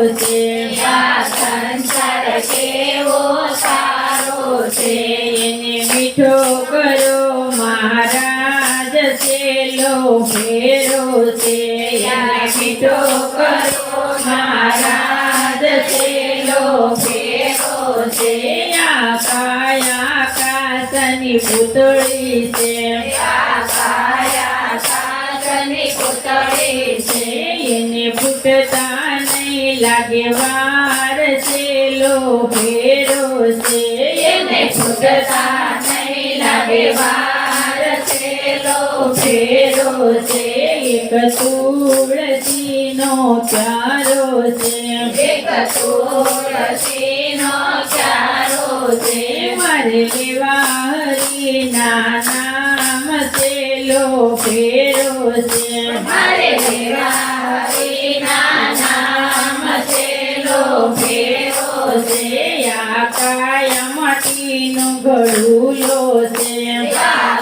છે સંસાર કેવો સારો છે એને મીઠો કરો મહારાજ છેલ્લો ફેરો છે એને મીઠો કરો મહારાજ છેલ્લો ફેરો છે છે લાગે વાર સેલો ફેરો છે. એને છૂટતા નહીં લાગે વાર સેલો ફેરો છે. એક તુળસીનો પ્યારો છે. એક તુળસીનો પ્યારો છે. મારે લેવા હરીના નામ સેલો ફેરો છે. મારે લેવા હરીના નામ કાયા માટીનો ગળુલો છે.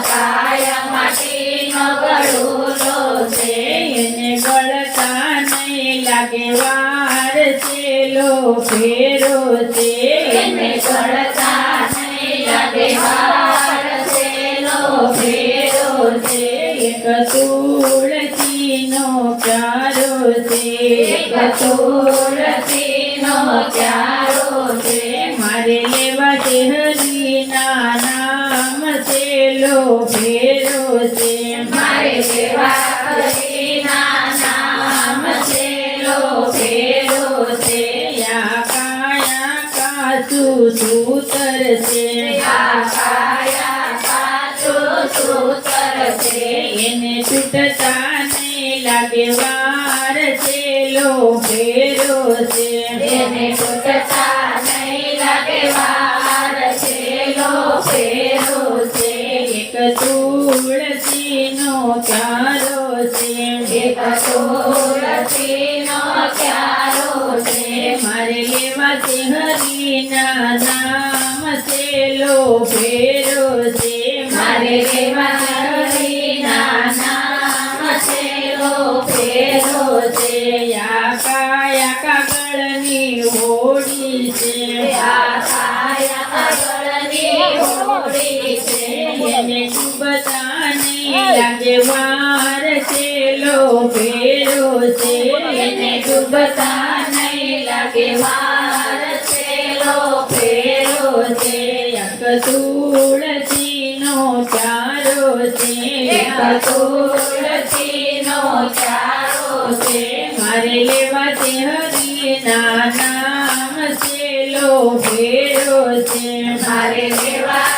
કાયા માટીનો ગળુલો છે એને ગળતા નહીં લાગે વાર સેલો ફેરો છે. એને ગળતા નહીં લાગે વાર સેલો ફેરો છે. એક તુળસીનો પ્યારો છે. એક તુળસીનો પ્યારો નામ સેલો ફેરો છે. મારે લેવા હરીના નામ ફેરો છે. યા કાયા કાચુ સૂતર છે. યા કાયા કાચુ સૂતર છે. એને છૂટતા નહીં લાગે વાર સેલો ફેરો છે. એને છૂટતા એક તુળસીનો ચારો છે એક તુળસીનો ચારો છે. મારે લેવા છે હરીના નામ લો ફેરો છે. મારે લેવા હરીના નામ ફેરો છે. કાગળની હોડી છે. યા કાયા કાગળની હોડી છે. એને ડૂબતા નહીં લાગે વાર સેલો ફેરો છે એને ડૂબતા નહીં. લાગે વાર સેલો ફેરો છે. એક તુળસીનો ચારો છે. એક તુળસીનો ચારો છે. મારે લેવા છે હરીના નામ. સેલો ફેરો છે. મારે લેવા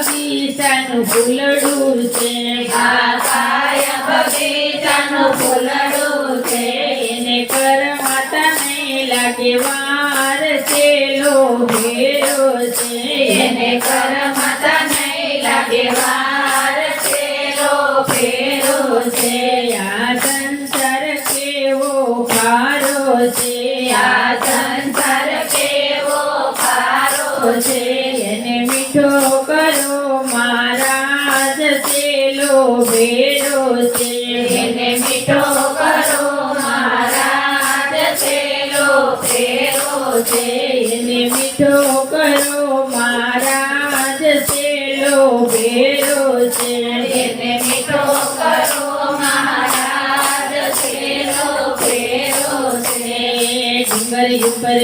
બગીચાનું ફૂલડું છે કાયા બગીચાનું ફૂલડું છે, એને કરમાતા માતાને લાગે વાર સેલો ફેરો છે. એને કરમાતા નહીં લાગે વાર સેલો ફેરો છે. આ સંસાર કેવો ખારો છે, આ ભેરો છે એને મીઠો કરો મહારાજ સેલો ફેરો છે એને મીઠો કરો મહારાજ સેલો ભેરો છે એને મીઠો કરો મહારાજ સેલો ફેરો છે ડુંગર ઉપર